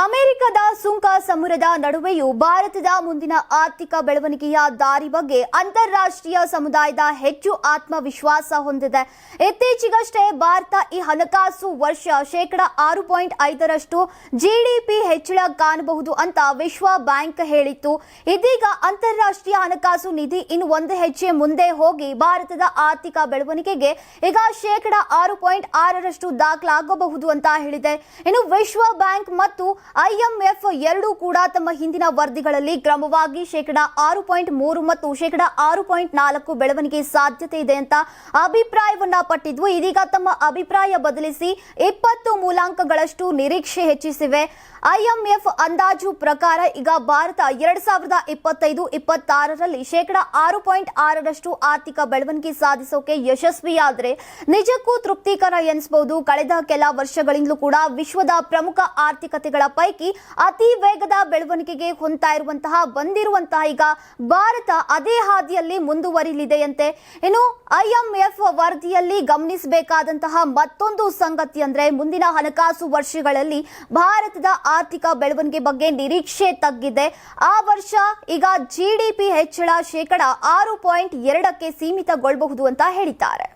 ಅಮೆರಿಕದ ಸುಂಕ ಸಮರದ ನಡುವೆಯೂ ಭಾರತದ ಮುಂದಿನ ಆರ್ಥಿಕ ಬೆಳವಣಿಗೆಯ ದಾರಿ ಬಗ್ಗೆ ಅಂತಾರಾಷ್ಟ್ರೀಯ ಸಮುದಾಯದ ಹೆಚ್ಚು ಆತ್ಮವಿಶ್ವಾಸ ಹೊಂದಿದೆ. ಇತ್ತೀಚೆಗಷ್ಟೇ ಭಾರತ ಈ ಹಣಕಾಸು ವರ್ಷ ಶೇಕಡ ಆರು ಪಾಯಿಂಟ್ ಐದರಷ್ಟು ಜಿಡಿಪಿ ಹೆಚ್ಚಳ ಕಾಣಬಹುದು ಅಂತ ವಿಶ್ವ ಬ್ಯಾಂಕ್ ಹೇಳಿತ್ತು. ಇದೀಗ ಅಂತಾರಾಷ್ಟ್ರೀಯ ಹಣಕಾಸು ನಿಧಿ ಇನ್ನು ಒಂದು ಹೆಜ್ಜೆ ಮುಂದೆ ಹೋಗಿ ಭಾರತದ ಆರ್ಥಿಕ ಬೆಳವಣಿಗೆಗೆ ಈಗ ಶೇಕಡ ಆರು ಪಾಯಿಂಟ್ ಆರರಷ್ಟು ದಾಖಲಾಗಬಹುದು ಅಂತ ಹೇಳಿದೆ. ಇನ್ನು ವಿಶ್ವ ಬ್ಯಾಂಕ್ ಮತ್ತು ಐಎಂಎಫ್ ಎರಡೂ ಕೂಡ ತಮ್ಮ ಹಿಂದಿನ ವರದಿಗಳಲ್ಲಿ ಕ್ರಮವಾಗಿ ಶೇಕಡ ಆರು ಪಾಯಿಂಟ್ ಮೂರು ಮತ್ತು ಶೇಕಡ ಆರು ಪಾಯಿಂಟ್ ನಾಲ್ಕು ಬೆಳವಣಿಗೆ ಸಾಧ್ಯತೆ ಇದೆ ಅಂತ ಅಭಿಪ್ರಾಯವನ್ನ ಪಟ್ಟಿದ್ವು. ಇದೀಗ ತಮ್ಮ ಅಭಿಪ್ರಾಯ ಬದಲಿಸಿ ಇಪ್ಪತ್ತು ಮೂಲಾಂಕಗಳಷ್ಟು ನಿರೀಕ್ಷೆ ಹೆಚ್ಚಿಸಿವೆ. ಐಎಂಎಫ್ ಅಂದಾಜು ಪ್ರಕಾರ ಈಗ ಭಾರತ ಎರಡ್ ಸಾವಿರದ ಇಪ್ಪತ್ತೈದು ಇಪ್ಪತ್ತಾರರಲ್ಲಿ ಶೇಕಡ ಆರು ಪಾಯಿಂಟ್ ಆರರಷ್ಟು ಆರ್ಥಿಕ ಬೆಳವಣಿಗೆ ಸಾಧಿಸೋಕೆ ಯಶಸ್ವಿಯಾದರೆ ನಿಜಕ್ಕೂ ತೃಪ್ತಿಕರ ಎನಿಸಬಹುದು ಕಳೆದ ಕೆಲ ವರ್ಷಗಳಿಂದಲೂ ಕೂಡ ವಿಶ್ವದ ಪ್ರಮುಖ ಆರ್ಥಿಕತೆಗಳ ಪೈಕಿ ಅತಿ ವೇಗದ ಬೆಳವಣಿಗೆಗೆ ಹೊಂತಾ ಇರುವಂತಹ ಬಂದಿರುವಂತಹ ಈಗ ಭಾರತ ಅದೇ ಹಾದಿಯಲ್ಲಿ ಮುಂದುವರಿಲಿದೆಯಂತೆ ಇನ್ನು ಐಎಂಎಫ್ ವರದಿಯಲ್ಲಿ ಗಮನಿಸಬೇಕಾದಂತಹ ಮತ್ತೊಂದು ಸಂಗತಿ ಅಂದ್ರೆ ಮುಂದಿನ ಹಣಕಾಸು ವರ್ಷಗಳಲ್ಲಿ ಭಾರತದ ಆರ್ಥಿಕ ಬೆಳವಣಿಗೆ ಬಗ್ಗೆ ನಿರೀಕ್ಷೆ ತಗ್ಗಿದೆ. ಆ ವರ್ಷ ಈಗ ಜಿಡಿಪಿ ಹೆಚ್ಚಳ ಶೇಕಡ ಆರು ಪಾಯಿಂಟ್ ಎರಡಕ್ಕೆ ಸೀಮಿತಗೊಳ್ಳಬಹುದು ಅಂತ ಹೇಳಿದ್ದಾರೆ.